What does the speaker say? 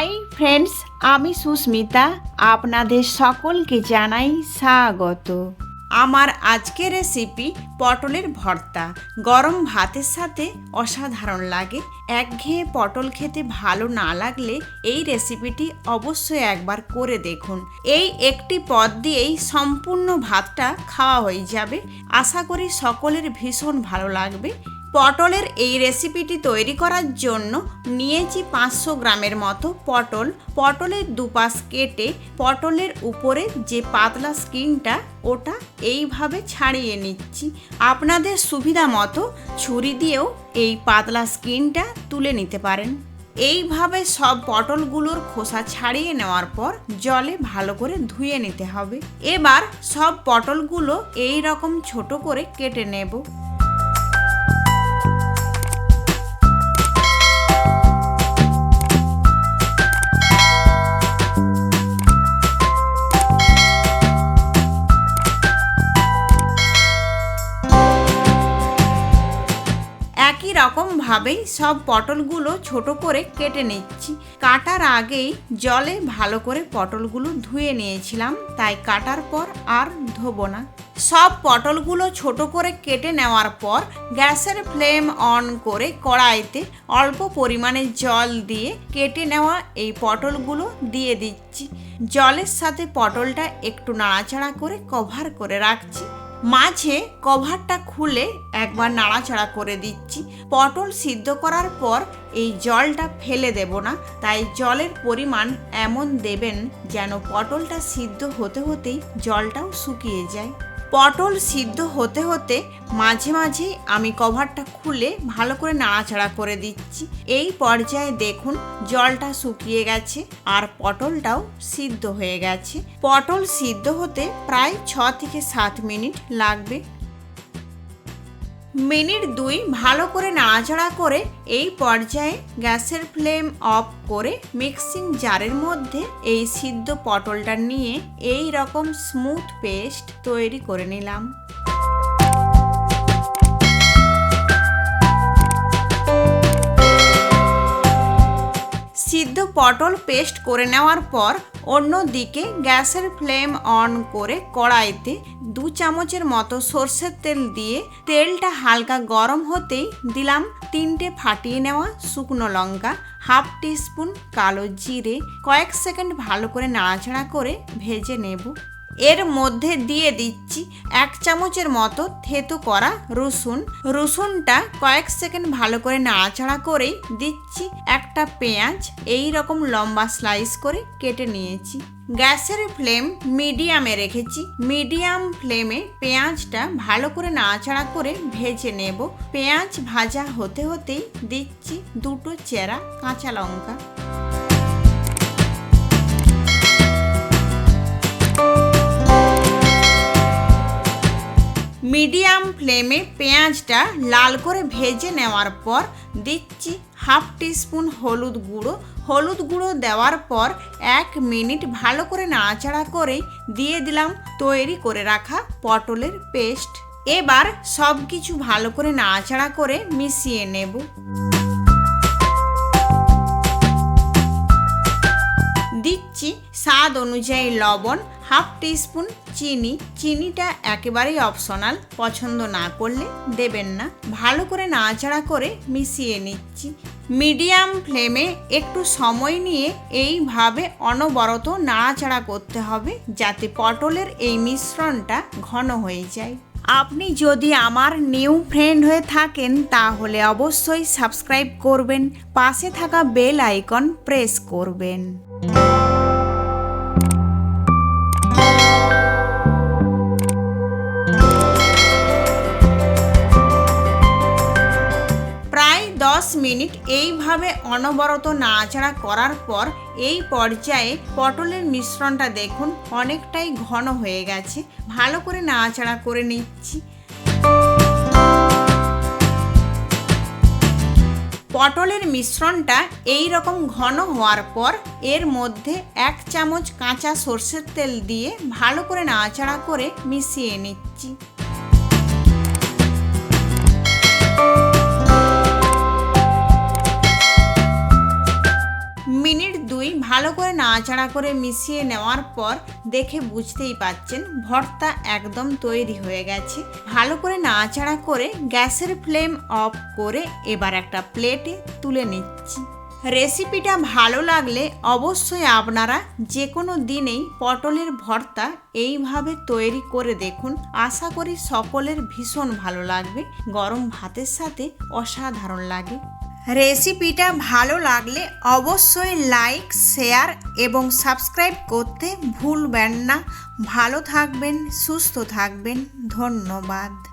Hi friends, আমি সুস্মিতা। আপনাদের সকলকে জানাই স্বাগত। আমার আজকের রেসিপি পটলের ভর্তা। গরম ভাতের সাথে অসাধারণ লাগে। একঘেয়ে পটল খেতে ভালো না লাগলে এই রেসিপিটি অবশ্যই একবার করে দেখুন। এই একটি পদ দিয়েই সম্পূর্ণ ভাতটা খাওয়া হয়ে যাবে। আশা করি সকলের ভীষণ ভালো লাগবে। পটলের এই রেসিপিটি তৈরি করার জন্য নিয়েছি পাঁচশো গ্রামের মতো পটল। পটলের দুপাশ কেটে পটলের উপরে যে পাতলা স্কিনটা ওটা এইভাবে ছাড়িয়ে নিচ্ছি। আপনাদের সুবিধা মতো ছুরি দিয়েও এই পাতলা স্কিনটা তুলে নিতে পারেন। এইভাবে সব পটলগুলোর খোসা ছাড়িয়ে নেওয়ার পর জলে ভালো করে ধুয়ে নিতে হবে। এবার সব পটলগুলো এই রকম ছোট করে কেটে নেব। Música রকমভাবেই সব পটলগুলো ছোট করে কেটে নিচ্ছি। কাটার আগেই জলে ভালো করে পটলগুলো ধুয়ে নিয়েছিলাম, তাই কাটার পর আর ধোবো না। সব পটলগুলো ছোট করে কেটে নেওয়ার পর গ্যাসের ফ্লেম অন করে কড়াইতে অল্প পরিমাণে জল দিয়ে কেটে নেওয়া এই পটলগুলো দিয়ে দিচ্ছি। জলের সাথে পটলটা একটু নাড়াচাড়া করে কভার করে রাখছি। মাঝে কভারটা খুলে একবার নাড়াচাড়া করে দিচ্ছি। পটল সিদ্ধ করার পর এই জলটা ফেলে দেব না, তাই জলের পরিমাণ এমন দেবেন যেন পটলটা সিদ্ধ হতে হতেই জলটাও শুকিয়ে যায়। পটল সিদ্ধ হতে হতে মাঝে মাঝে আমি কভারটা খুলে ভালো করে নাড়াচাড়া করে দিচ্ছি। এই পর্যায়ে দেখুন জলটা শুকিয়ে গেছে আর পটলটাও সিদ্ধ হয়ে গেছে। পটল সিদ্ধ হতে প্রায় ছ থেকে সাত মিনিট লাগবে। মিনিট দুই ভালো করে নাড়াচাড়া করে এই পর্যায়ে গ্যাসের ফ্লেম অফ করে মিক্সিং জারের মধ্যে এই সিদ্ধ পটলটা নিয়ে এই রকম স্মুথ পেস্ট তৈরি করে নিলাম। সিদ্ধ পটল পেস্ট করে নেওয়ার পর অন্যদিকে গ্যাসের ফ্লেম অন করে কড়াইতে দু চামচের মতো সর্ষের তেল দিয়ে তেলটা হালকা গরম হতেই দিলাম তিনটে ফাটিয়ে নেওয়া শুকনো লঙ্কা, হাফ টিস্পুন কালো জিরে, কয়েক সেকেন্ড ভালো করে নাড়াচাড়া করে ভেজে নেব। এর মধ্যে দিয়ে দিচ্ছি এক চামচের মতো থেতো করা রসুন। রসুনটা কয়েক সেকেন্ড ভালো করে নাড়াচাড়া করেই দিচ্ছি একটা পেঁয়াজ। এই রকম লম্বা স্লাইস করে কেটে নিয়েছি। গ্যাসের ফ্লেম মিডিয়ামে রেখেছি। মিডিয়াম ফ্লেমে পেঁয়াজটা ভালো করে নাড়াচাড়া করে ভেজে নেব। পেঁয়াজ ভাজা হতে হতেই দিচ্ছি দুটো চেরা কাঁচা লঙ্কা। মিডিয়াম ফ্লেমে পেঁয়াজটা লাল করে ভেজে নেওয়ার পর দিচ্ছি হাফ টিস্পুন হলুদ গুঁড়ো। হলুদ গুঁড়ো দেওয়ার পর এক মিনিট ভালো করে নাড়াচাড়া করে দিয়ে দিলাম তৈরি করে রাখা পটলের পেস্ট। এবার সব কিছু ভালো করে নাড়াচাড়া করে মিশিয়ে নেব। দিচ্ছি স্বাদ অনুযায়ী লবণ হাফ টিস্পুন চিনি। চিনিটা একেবারেই অপশনাল, পছন্দ না করলে দেবেন না। ভালো করে নাড়াচাড়া করে মিশিয়ে নিচ্ছি। মিডিয়াম ফ্লেমে একটু সময় নিয়ে এইভাবে অনবরত নাড়াচাড়া করতে হবে, যাতে পটলের এই মিশ্রণটা ঘন হয়ে যায়। আপনি যদি আমার নিউ ফ্রেন্ড হয়ে থাকেন, তাহলে অবশ্যই সাবস্ক্রাইব করবেন। পাশে থাকা বেল আইকন প্রেস করবেন। মিনিট এইভাবে অনবরত নাড়াচাড়া করার পর এই পর্যায়ে পটলের মিশ্রণটা দেখুন, অনেকটাই ঘন হয়ে গেছে। ভালো করে নাড়াচাড়া করে নিচ্ছি। পটলের মিশ্রণটা এই রকম ঘন হওয়ার পর এর মধ্যে এক চামচ কাঁচা সর্ষের তেল দিয়ে ভালো করে নাড়াচাড়া করে মিশিয়ে নিচ্ছি। নাড়াচাড়া করে মিশিয়ে নেওয়ার পর দেখে বুঝতেই পাচ্ছেন ভর্তা একদম তৈরি হয়ে গেছে। ভালো করে নাড়াচাড়া করে গ্যাসের ফ্লেম অফ করে এবার একটা প্লেটে তুলে নিচ্ছি। রেসিপিটা ভালো লাগলে অবশ্যই আপনারা যে কোনো দিনেই পটলের ভর্তা এইভাবে তৈরি করে দেখুন। আশা করি সকলের ভীষণ ভালো লাগবে। গরম ভাতের সাথে অসাধারণ লাগে। রেসিপিটা ভালো লাগলে অবশ্যই লাইক, শেয়ার এবং সাবস্ক্রাইব করতে ভুলবেন না। ভালো থাকবেন, সুস্থ থাকবেন। ধন্যবাদ।